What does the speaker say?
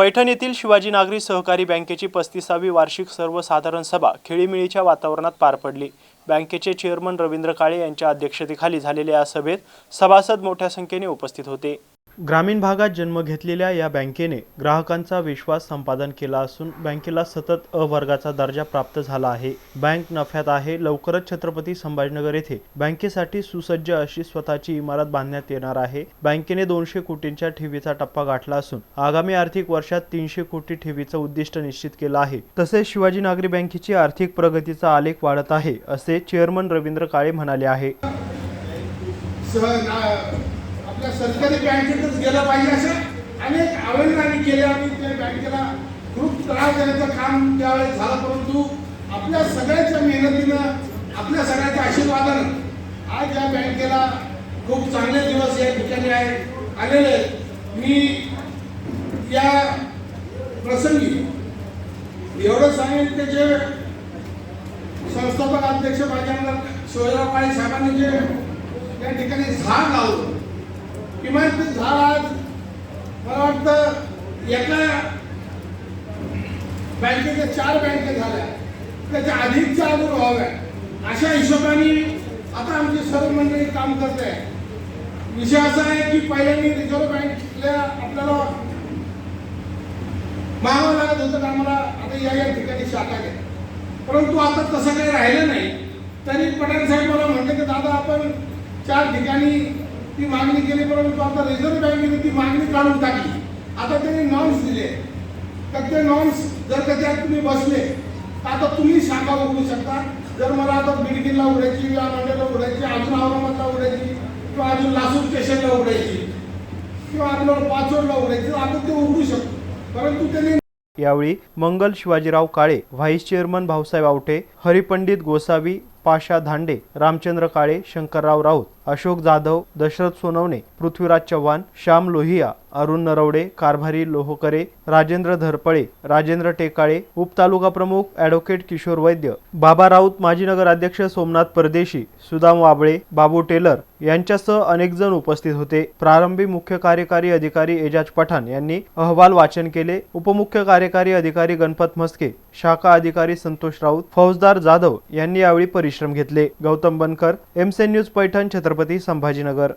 पैठण येथील शिवाजी नागरी सहकारी बँकेची पस्तीसावी वार्षिक सर्वसाधारण सभा खेळीमिळीच्या वातावरणात पार पडली. बँकेचे चेअरमन रवींद्र काळे यांच्या अध्यक्षतेखाली झालेल्या या सभेत सभासद मोठ्या संख्येने उपस्थित होते. ग्रामीण भागात जन्म घेतलेल्या या बँकेने ग्राहकांचा विश्वास संपादन केला असून बँकेला सतत अ वर्गाचा दर्जा प्राप्त झाला आहे. बँक नफ्यात आहे. लवकरच छत्रपती संभाजीनगर येथे बँकेसाठी सुसज्ज अशी स्वतःची इमारत बांधण्यात येणार आहे. बँकेने दोनशे कोटींच्या ठेवीचा टप्पा गाठला असून आगामी आर्थिक वर्षात तीनशे कोटी ठेवीचं उद्दिष्ट निश्चित केलं आहे. तसेच शिवाजी नागरी बँकेची आर्थिक प्रगतीचा आलेख वाढत आहे असे चेअरमन रवींद्र काळे म्हणाले आहे. आपल्या सरकारी बँकेतच गेलं पाहिजे असे अनेक आवेदनांनी केले आणि त्या बँकेला खूप त्रास देण्याचं काम त्यावेळेस झालं परंतु आपल्या सगळ्याच्या मेहनतीनं आपल्या सगळ्याच्या आशीर्वादानं आज या बँकेला खूप चांगले दिवस या ठिकाणी आहे. आलेले मी या प्रसंगी एवढं सांगेन त्याचे जे संस्थापक अध्यक्ष माझ्या शिवाजीराव काळे साहेबांनी जे त्या ठिकाणी झाड लावलं किमान झाला मला वाटतं एका बँकेच्या चार बँके झाल्या. त्याच्या अधिक चालू व्हाव्या अशा हिशोबाने आता आमची सर्व मंडळी काम करते आहे विषय असा आहे की पहिल्यांदा रिझर्व्ह बँकला आपल्याला मागावं लागत होतं का आम्हाला आता या या ठिकाणी शाखा घ्या परंतु आता तसं काही राहिलं नाही. तरी पठाण साहेब मला म्हणले की दादा आपण चार ठिकाणी ती मागणी केली परंतु आता रिझर्व्ह बँकेने ती मागणी काढून टाकली. आता त्यांनी नॉर्म्स दिले. तर ते नॉर्म्स जर का त्यात तुम्ही बसले तर आता तुम्ही शाखा उघडू शकता. जर मला आता बिडकीनला उघडायची या मंडळला उघडायची अजून औरंगाबादला उघडायची किंवा अजून लासूर स्टेशनला उघडायची किंवा आपल्याला पाचोडला उघडायची तर आपण ते उघडू शकतो. परंतु त्यांनी यावेळी मंगल शिवाजीराव काळे व्हाईस चेअरमन भाऊसाहेब आवटे हरिपंडित गोसावी पाशा धांडे रामचंद्र काळे शंकरराव राऊत. अशोक जाधव दशरथ सोनवणे पृथ्वीराज चव्हाण श्याम लोहिया अरुण नरवडे कारभारी लोहकरे राजेंद्र धरपळे राजेंद्र टेकाळे उपतालुका प्रमुख ॲडव्होकेट किशोर वैद्य बाबा राऊत माजी नगराध्यक्ष सोमनाथ परदेशी सुदाम वाबळे बाबू टेलर यांच्यासह अनेक जण उपस्थित होते. प्रारंभी मुख्य कार्यकारी अधिकारी एजाज पठाण यांनी अहवाल वाचन केले. उपमुख्य कार्यकारी अधिकारी गणपत म्हस्के शाखा अधिकारी संतोष राऊत फौजदार जाधव यांनी यावेळी परिश्रम घेतले. गौतम बनकर एमसेन न्यूज पैठण छत्रपती छत्रपती संभाजीनगर.